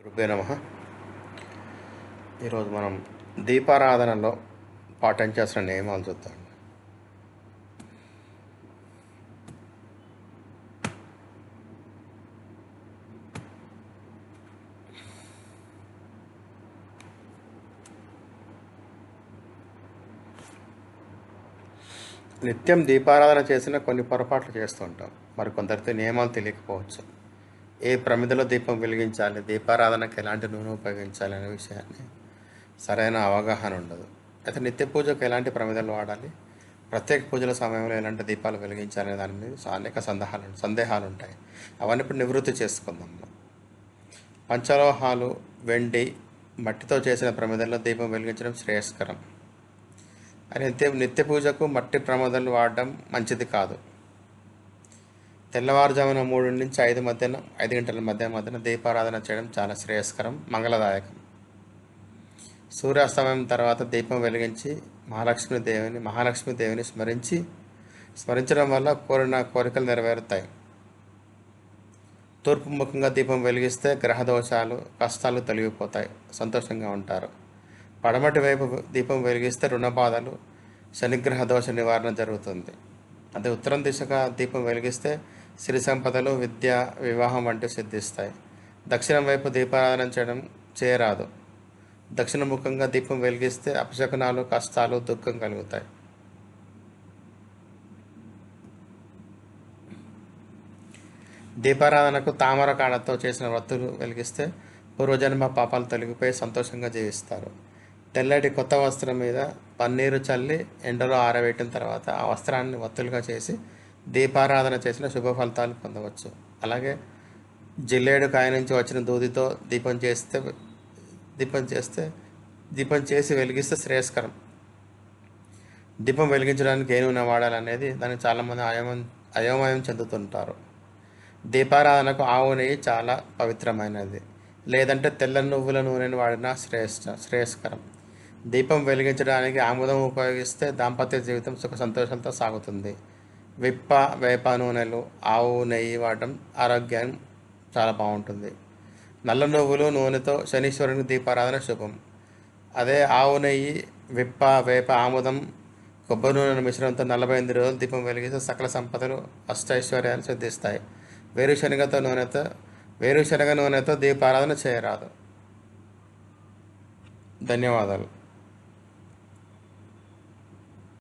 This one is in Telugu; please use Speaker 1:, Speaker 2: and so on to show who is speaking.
Speaker 1: గురుభ్యో నమ. ఈరోజు మనం దీపారాధనలో పాటించాల్సిన నియమాలు చూద్దాం. నిత్యం దీపారాధన చేసిన కొన్ని పొరపాట్లు చేస్తూ ఉంటాం. మరి కొందరితో నియమాలు తెలియకపోవచ్చు. ఏ ప్రమిదలో దీపం వెలిగించాలి? దీపారాధనకు ఎలాంటి నూనె ఉపయోగించాలి అనే విషయాన్ని సరైన అవగాహన ఉండదు. అయితే నిత్య పూజకు ఎలాంటి ప్రమిదలు వాడాలి? ప్రత్యేక పూజల సమయంలో ఎలాంటి దీపాలు వెలిగించాలనే దాని మీద అనేక సందేహాలు సందేహాలు ఉంటాయి. అవన్నీ ఇప్పుడు నివృత్తి చేసుకుందాం. పంచలోహాలు వెండి మట్టితో చేసిన ప్రమిదల్లో దీపం వెలిగించడం శ్రేయస్కరం. అని నిత్య నిత్య పూజకు మట్టి ప్రమాదాలు వాడడం మంచిది కాదు. తెల్లవారుజామున మూడు నుంచి ఐదు మధ్యన ఐదు గంటల మధ్య మధ్యన దీపారాధన చేయడం చాలా శ్రేయస్కరం మంగళదాయకం. సూర్యాస్తమయం తర్వాత దీపం వెలిగించి మహాలక్ష్మి దేవిని మహాలక్ష్మి దేవిని స్మరించి స్మరించడం వల్ల కోరిన కోరికలు నెరవేరుతాయి. తూర్పు ముఖంగా దీపం వెలిగిస్తే గ్రహ దోషాలు కష్టాలు తొలగిపోతాయి. సంతోషంగా ఉంటారు. పడమటి వైపు దీపం వెలిగిస్తే రుణబాధలు శనిగ్రహ దోష నివారణ జరుగుతుంది. అదే ఉత్తరం దిశగా దీపం వెలిగిస్తే సిరి సంపదలు విద్య వివాహం వంటివి సిద్ధిస్తాయి. దక్షిణం వైపు దీపారాధన చేయడం చేయరాదు. దక్షిణ ముఖంగా దీపం వెలిగిస్తే అపశకునాలు కష్టాలు దుఃఖం కలుగుతాయి. దీపారాధనకు తామర కాడతో చేసిన వత్తులు వెలిగిస్తే పూర్వజన్మ పాపాలు తొలగిపోయి సంతోషంగా జీవిస్తారు. తెల్లటి కొత్త వస్త్రం మీద పన్నీరు చల్లి ఎండలో ఆరవేయటం తర్వాత ఆ వస్త్రాన్ని వత్తులుగా చేసి దీపారాధన చేసిన శుభ ఫలితాలు పొందవచ్చు. అలాగే జిల్లేడు కాయ నుంచి వచ్చిన దూదితో దీపం చేస్తే దీపం చేస్తే దీపం చేసి వెలిగిస్తే శ్రేయస్కరం. దీపం వెలిగించడానికి ఏ నూనె వాడాలనేది దానికి చాలామంది అయోమయం అయోమయం చెందుతుంటారు. దీపారాధనకు ఆవు నెయ్యి చాలా పవిత్రమైనది. లేదంటే తెల్ల నువ్వుల నూనెను వాడినా శ్రేష్ట శ్రేయస్కరం. దీపం వెలిగించడానికి ఆముదం ఉపయోగిస్తే దాంపత్య జీవితం సుఖ సంతోషంతో సాగుతుంది. విప్ప వేప నూనెలు ఆవు నెయ్యి వాడడం ఆరోగ్యం చాలా బాగుంటుంది. నల్ల నువ్వులు నూనెతో శనీశ్వరునికి దీపారాధన శుభం. అదే ఆవు నెయ్యి విప్ప వేప ఆముదం కొబ్బరి నూనె మిశ్రమంతో నలభై ఎనిమిది రోజులు దీపం వెలిగిస్తే సకల సంపదలు అష్టైశ్వర్యాలు సిద్ధిస్తాయి. వేరుశనగతో నూనెతో వేరుశనగ నూనెతో దీపారాధన చేయరాదు. ధన్యవాదాలు.